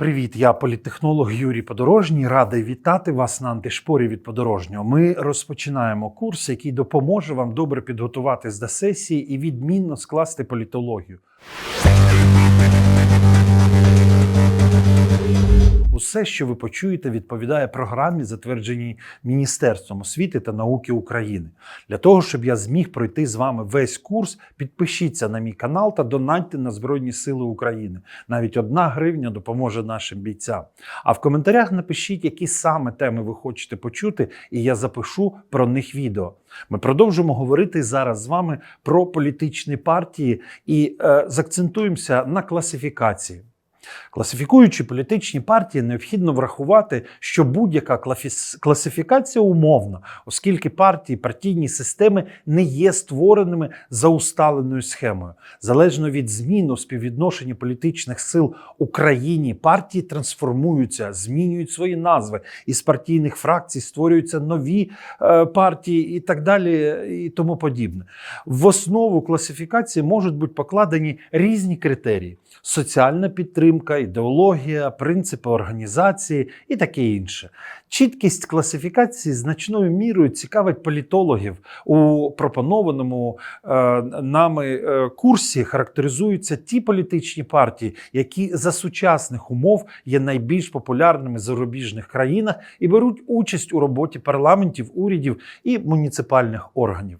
Привіт, я політтехнолог Юрій Подорожній. Радий вітати вас на антишпорі від подорожнього. Ми розпочинаємо курс, який допоможе вам добре підготуватись до сесії і відмінно скласти політологію. Усе, що ви почуєте, відповідає програмі, затвердженій Міністерством освіти та науки України. Для того, щоб я зміг пройти з вами весь курс, підпишіться на мій канал та донатьте на Збройні Сили України. Навіть одна гривня допоможе нашим бійцям. А в коментарях напишіть, які саме теми ви хочете почути, і я запишу про них відео. Ми продовжимо говорити зараз з вами про політичні партії і е, закцентуємося на класифікації. Класифікуючи політичні партії, необхідно врахувати, що будь-яка класифікація умовна, оскільки партії, партійні системи не є створеними за усталеною схемою. Залежно від змін у співвідношенні політичних сил Україні, партії трансформуються, змінюють свої назви. Із партійних фракцій створюються нові е, партії і так далі, і тому подібне. В основу класифікації можуть бути покладені різні критерії: соціальна підтримка, ідеологія, принципи організації і таке інше. Чіткість класифікації значною мірою цікавить політологів. У пропонованому е, нами е, курсі характеризуються ті політичні партії, які за сучасних умов є найбільш популярними в зарубіжних країнах і беруть участь у роботі парламентів, урядів і муніципальних органів.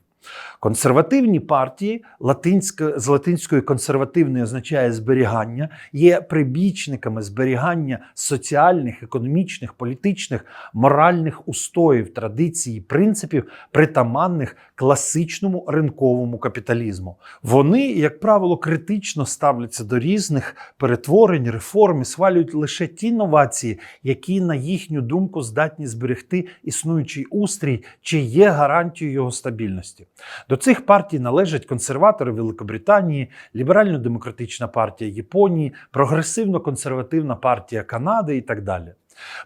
Консервативні партії латинська, з латинської консервативної означає зберігання, є прибічниками зберігання соціальних, економічних, політичних, моральних устоїв, традицій, і принципів, притаманних класичному ринковому капіталізму. Вони, як правило, критично ставляться до різних перетворень, реформ і схвалюють лише ті новації, які, на їхню думку, здатні зберегти існуючий устрій чи є гарантією його стабільності. До цих партій належать консерватори Великобританії, ліберально-демократична партія Японії, прогресивно-консервативна партія Канади і так далі.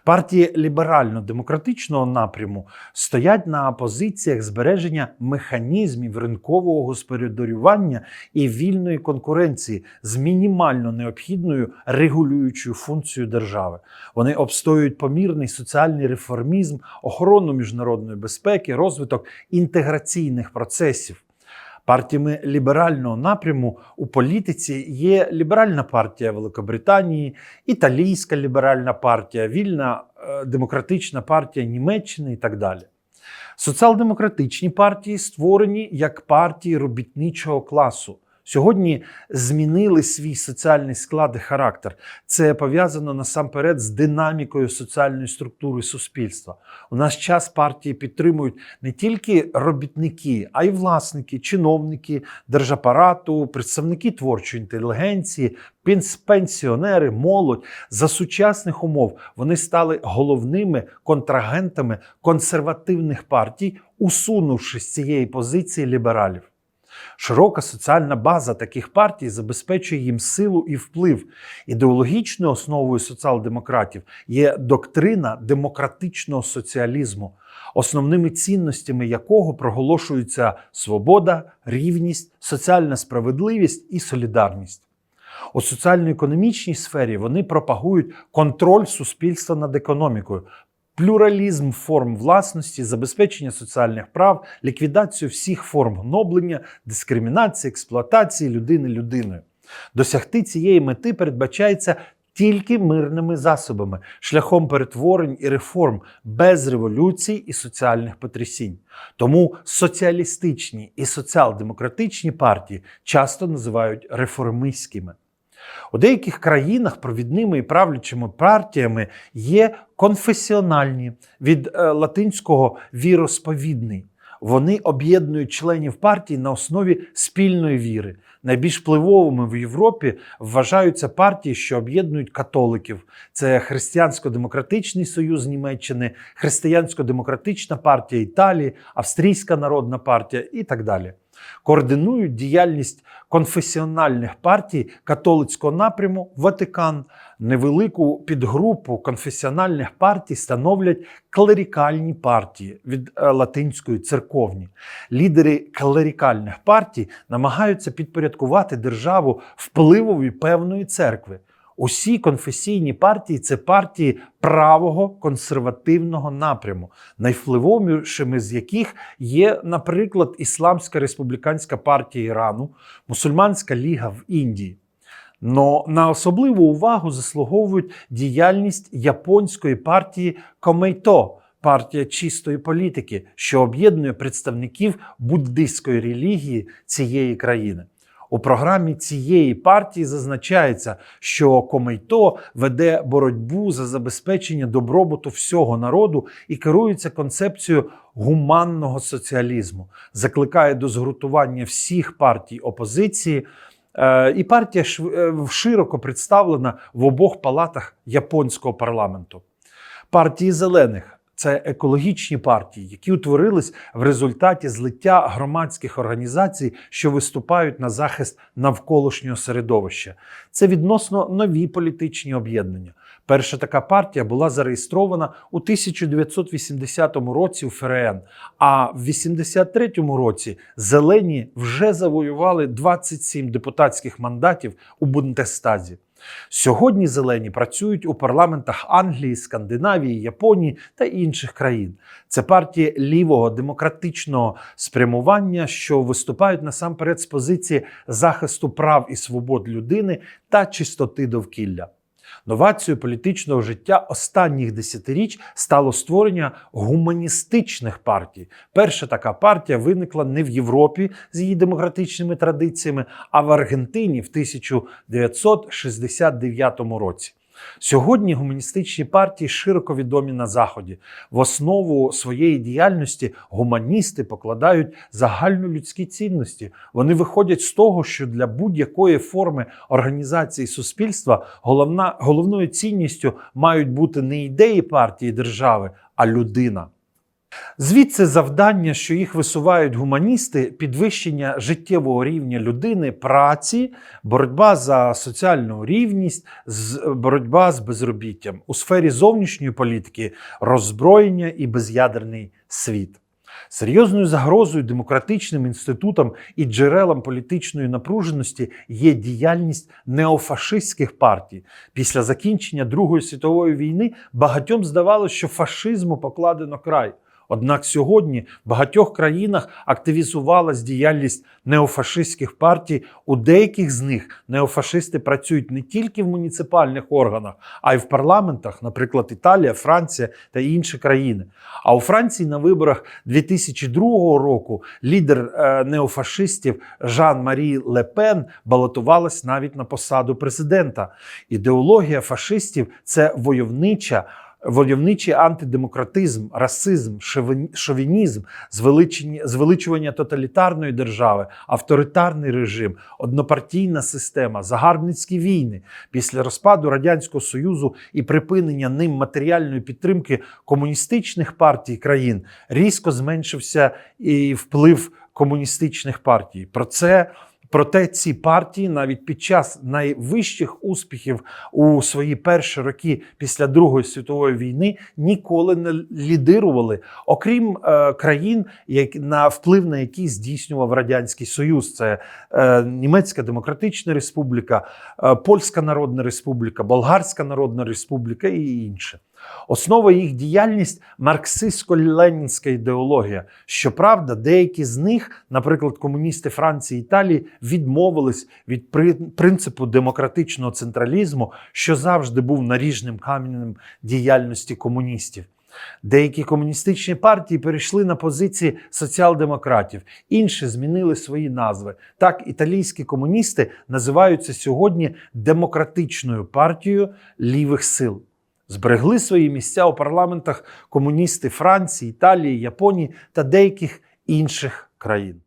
Партії ліберально-демократичного напряму стоять на позиціях збереження механізмів ринкового господарювання і вільної конкуренції з мінімально необхідною регулюючою функцією держави. Вони обстоюють помірний соціальний реформізм, охорону міжнародної безпеки, розвиток інтеграційних процесів. Партіями ліберального напряму у політиці є ліберальна партія Великобританії, італійська ліберальна партія, вільна е, демократична партія Німеччини і так далі. Соціал-демократичні партії створені як партії робітничого класу. Сьогодні змінили свій соціальний склад і характер. Це пов'язано насамперед з динамікою соціальної структури суспільства. У наш час партії підтримують не тільки робітники, а й власники, чиновники держапарату, представники творчої інтелігенції, пенс- пенсіонери, молодь. За сучасних умов вони стали головними контрагентами консервативних партій, усунувши з цієї позиції лібералів. Широка соціальна база таких партій забезпечує їм силу і вплив. Ідеологічною основою соціал-демократів є доктрина демократичного соціалізму, основними цінностями якого проголошуються свобода, рівність, соціальна справедливість і солідарність. У соціально-економічній сфері вони пропагують контроль суспільства над економікою, плюралізм форм власності, забезпечення соціальних прав, ліквідацію всіх форм гноблення, дискримінації, експлуатації людини людиною. Досягти цієї мети передбачається тільки мирними засобами, шляхом перетворень і реформ, без революцій і соціальних потрясінь. Тому соціалістичні і соціал-демократичні партії часто називають реформистськими. У деяких країнах провідними і правлячими партіями є конфесіональні від е, латинського віросповідний. Вони об'єднують членів партій на основі спільної віри. Найбільш впливовими в Європі вважаються партії, що об'єднують католиків. Це Християнсько-демократичний союз Німеччини, Християнсько-демократична партія Італії, Австрійська народна партія і так далі. Координують діяльність конфесіональних партій католицького напряму Ватикан. Невелику підгрупу конфесіональних партій становлять клерікальні партії від е, латинської церковні. Лідери клерікальних партій намагаються підпорядкувати державу впливові певної церкви. Усі конфесійні партії це партії правого консервативного напряму, найвпливовішими з яких є, наприклад, Ісламська республіканська партія Ірану, Мусульманська ліга в Індії. Но на особливу увагу заслуговують діяльність японської партії Комейто, партія чистої політики, що об'єднує представників буддистської релігії цієї країни. У програмі цієї партії зазначається, що Комейто веде боротьбу за забезпечення добробуту всього народу і керується концепцією гуманного соціалізму, закликає до згуртування всіх партій опозиції. Е, І партія е, широко представлена в обох палатах японського парламенту. Партії зелених це екологічні партії, які утворились в результаті злиття громадських організацій, що виступають на захист навколишнього середовища. Це відносно нові політичні об'єднання. Перша така партія була зареєстрована у 1980 році у ФРН, а в 83-му році зелені вже завоювали 27 депутатських мандатів у Бундестазі. Сьогодні зелені працюють у парламентах Англії, Скандинавії, Японії та інших країн. Це партії лівого демократичного спрямування, що виступають насамперед з позиції захисту прав і свобод людини та чистоти довкілля. Новацією політичного життя останніх десятиріч стало створення гуманістичних партій. Перша така партія виникла не в Європі з її демократичними традиціями, а в Аргентині в 1969 році. Сьогодні гуманістичні партії широко відомі на Заході. В основу своєї діяльності гуманісти покладають загальнолюдські цінності. Вони виходять з того, що для будь-якої форми організації суспільства головна, головною цінністю мають бути не ідеї партії держави, а людина. Звідси завдання, що їх висувають гуманісти, підвищення життєвого рівня людини, праці, боротьба за соціальну рівність, боротьба з безробіттям у сфері зовнішньої політики, роззброєння і без'ядерний світ. Серйозною загрозою демократичним інститутам і джерелам політичної напруженості є діяльність неофашистських партій. Після закінчення Другої світової війни багатьом здавалося, що фашизму покладено край. Однак сьогодні в багатьох країнах активізувалась діяльність неофашистських партій. У деяких з них неофашисти працюють не тільки в муніципальних органах, а й в парламентах, наприклад, Італія, Франція та інші країни. А у Франції на виборах 2002 року лідер е, неофашистів Жан-Марі Ле Пен балотувалась навіть на посаду президента. Ідеологія фашистів це войовнича. Войовничий антидемократизм, расизм, шовін- шовінізм, звеличування тоталітарної держави, авторитарний режим, однопартійна система, загарбницькі війни після розпаду радянського союзу і припинення ним матеріальної підтримки комуністичних партій країн різко зменшився і вплив комуністичних партій. Про це Проте ці партії навіть під час найвищих успіхів у свої перші роки після Другої світової війни ніколи не лідирували, окрім е, країн, як, на вплив на які здійснював Радянський Союз. Це е, Німецька Демократична Республіка, е, Польська Народна Республіка, Болгарська Народна Республіка і інше. Основа їх діяльність марксистсько-ленінська ідеологія. Щоправда, деякі з них, наприклад, комуністи Франції і Італії, відмовились від принципу демократичного централізму, що завжди був наріжним каменем діяльності комуністів. Деякі комуністичні партії перейшли на позиції соціал-демократів, інші змінили свої назви. Так, італійські комуністи називаються сьогодні демократичною партією лівих сил. Зберегли свої місця у парламентах комуністи Франції, Італії, Японії та деяких інших країн.